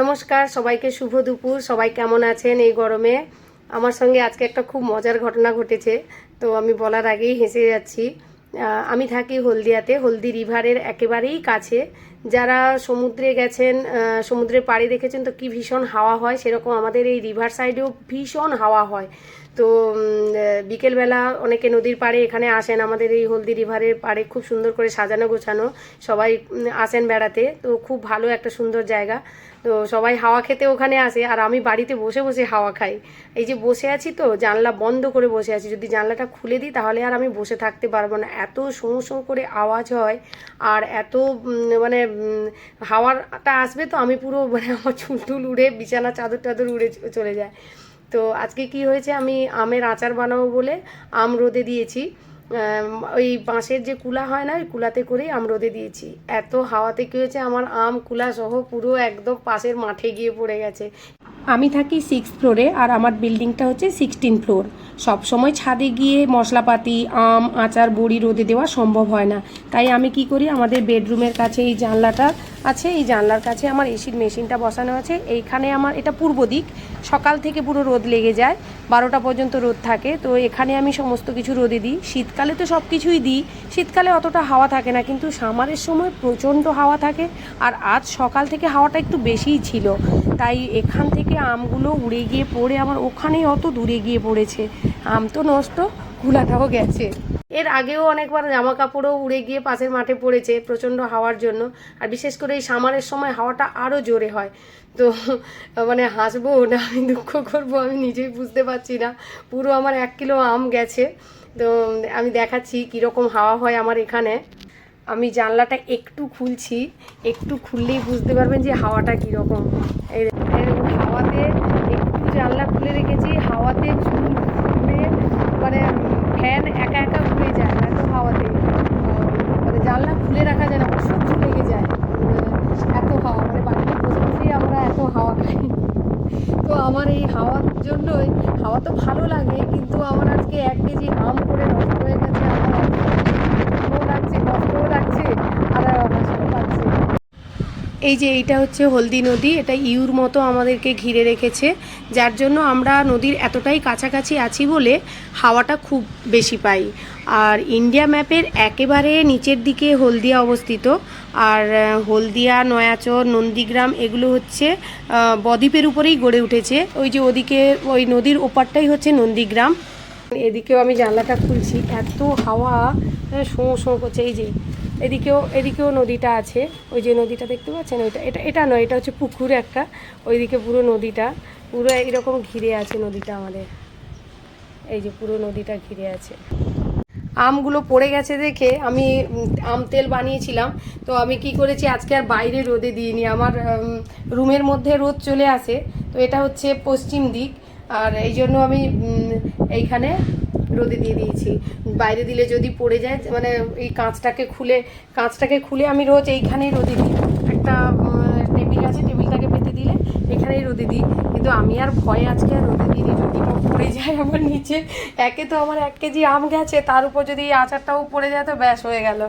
নমস্কার, সবাইকে শুভ দুপুর, সবাই কেমন আছেন এই গরমে? আমার সঙ্গে আজকে একটা খুব মজার ঘটনা ঘটেছে, তো আমি বলার আগেই হেসে যাচ্ছি। আমি থাকি হলদিয়াতে, হলদি রিভারের একেবারেই কাছে। যারা সমুদ্রে গেছেন সমুদ্রের পাড়ে দেখেছেন, তো কি ভীষণ হাওয়া হয়, সেরকম আমাদের এই রিভার সাইডেও ভীষণ হাওয়া হয়। তো বিকেলবেলা অনেকে নদীর পাড়ে এখানে আসেন। আমাদের এই হলদি রিভারের পাড়ে খুব সুন্দর করে সাজানো, গোছানো। সবাই আসেন বেড়াতে। তো খুব ভালো একটা সুন্দর জায়গা। তো সবাই হাওয়া খেতে ওখানে আসে। আর আমি বাড়িতে বসে বসে হাওয়া খাই। এই যে বসে আছি তো, জানলা বন্ধ করে বসে আছি। যদি জানলাটা খুলে দিই, তাহলে আর আমি বসে থাকতে পারব না। এত শোঁ শোঁ করে আওয়াজ হয়। আর এত মানে হাওয়াটা আসবে তো, আমি পুরো মানে আমার চুল টুল উড়ে বিছানা চাদর টাদর উড়ে চলে যায়। তো আজকে কি হয়েছে, আমি আমের আচার বানাবো বলে আম রোদে দিয়েছি। ওই বাঁশের যে কুলা হয় না, ওই কুলাতে করেই আম রোদে দিয়েছি। এত হাওয়াতে কি হয়েছে, আমার আম, কুলা সহ পুরো একদম পাশের মাঠে গিয়ে পড়ে গেছে। আমি থাকি সিক্স ফ্লোরে আর আমার বিল্ডিংটা হচ্ছে সিক্সটিন ফ্লোর সব সময় ছাদে গিয়ে মশলাপাতি, আম, আচার, বড়ি রোদে দেওয়া সম্ভব হয় না। তাই আমি কি করি, আমাদের বেডরুমের কাছে এই জানলাটা আছে, এই জানলার কাছে আমার এসির মেশিনটা বসানো আছে। এইখানে আমার, এটা পূর্ব দিক। সকাল থেকে পুরো রোদ লেগে যায়। বারোটা পর্যন্ত রোদ থাকে। তো এখানে আমি সমস্ত কিছু রোদে দিই। শীতকালে তো সব কিছুই দিই। শীতকালে অতটা হাওয়া থাকে না, কিন্তু সামারের সময় প্রচণ্ড হাওয়া থাকে। আর আজ সকাল থেকে হাওয়াটা একটু বেশিই ছিল। তাই এখান থেকে আমগুলো উড়ে গিয়ে পড়ে আমার ওখানেই অত দূরে গিয়ে পড়েছে। আম তো নষ্ট। কুলাটাও গেছে। এর আগেও অনেকবার জামা কাপড়ও উড়ে গিয়ে পাশের মাঠে পড়েছে প্রচণ্ড হাওয়ার জন্য। আর বিশেষ করে এই সামারের সময় হাওয়াটা আরও জোরে হয়। তো মানে হাসবো না, আমি দুঃখ করব, আমি নিজেই বুঝতে পারছি না। পুরো আমার এক কিলো আম গেছে। তো, আমি দেখাচ্ছি কীরকম হাওয়া হয় আমার এখানে। আমি জানলাটা একটু খুলছি, একটু খুললেই বুঝতে পারবেন যে হাওয়াটা কীরকম। হাওয়াতে একটু জানলা খুলে রেখেছি, হাওয়াতে চুল উড়ে মানে ফ্যান একা একা ঘুরে যায় এত হাওয়াতে আহ, মানে জানলা খুলে রাখা যায় না অসহ্য লেগে যায় আহ, এত হাওয়া মানে বাড়িতে বসে বসেই আমরা এত হাওয়া খাই তো হাওয়ার জন্যই, খাওয়া তো ভালো লাগে, কিন্তু আমার আজকে এক কেজি আম করে নষ্ট হয়ে এই যে এইটা হচ্ছে হলদি নদী, এটা ইউর মতো আমাদেরকে ঘিরে রেখেছে, যার জন্য আমরা নদীর এতটাই কাছাকাছি আছি বলে হাওয়াটা খুব বেশি পাই। আর ইন্ডিয়া ম্যাপের একেবারে নিচের দিকে হলদিয়া অবস্থিত, আর হলদিয়া, নয়াচর, নন্দীগ্রাম এগুলো হচ্ছে বদ্বীপের উপরেই গড়ে উঠেছে। ওই যে ওদিকে, ওই নদীর ওপারটাই হচ্ছে নন্দীগ্রাম। এদিকেও আমি জানলাটা খুলছি, এত হাওয়া শোঁ শোঁ করছে, এই যে এদিকেও এদিকেও নদীটা আছে। ওই যে নদীটা দেখতে পাচ্ছেন? ওইটা, এটা এটা নয়, এটা হচ্ছে পুকুর একটা। ওইদিকে পুরো নদীটা, পুরো এরকম ঘিরে আছে নদীটা আমাদের। এই যে পুরো নদীটা ঘিরে আছে। আমগুলো পড়ে গেছে দেখে আমি আম তেল বানিয়েছিলাম। তো আমি কি করেছি, আজকে আর বাইরে রোদে দিইনি। আমার রুমের মধ্যে রোদ চলে আসে। তো এটা হচ্ছে পশ্চিম দিক। আর এই জন্য আমি এইখানে রোদে দিয়ে দিয়েছি। বাইরে দিলে যদি পড়ে যায় মানে এই কাঁচটাকে খুলে কাঁচটাকে খুলে আমি রোজ এইখানেই রোদে দিই। একটা টেবিল আছে, টেবিলটাকে পেতে দিলে এখানেই রোদে দিই। কিন্তু আমি আর ভয়ে আজকে আর রোদে দিই যদি পড়ে যায় আমার নিচে, একে তো আমার এক কেজি আম গেছে, তার উপর যদি এই আচারটাও পড়ে যায় তো ব্যাস হয়ে গেল।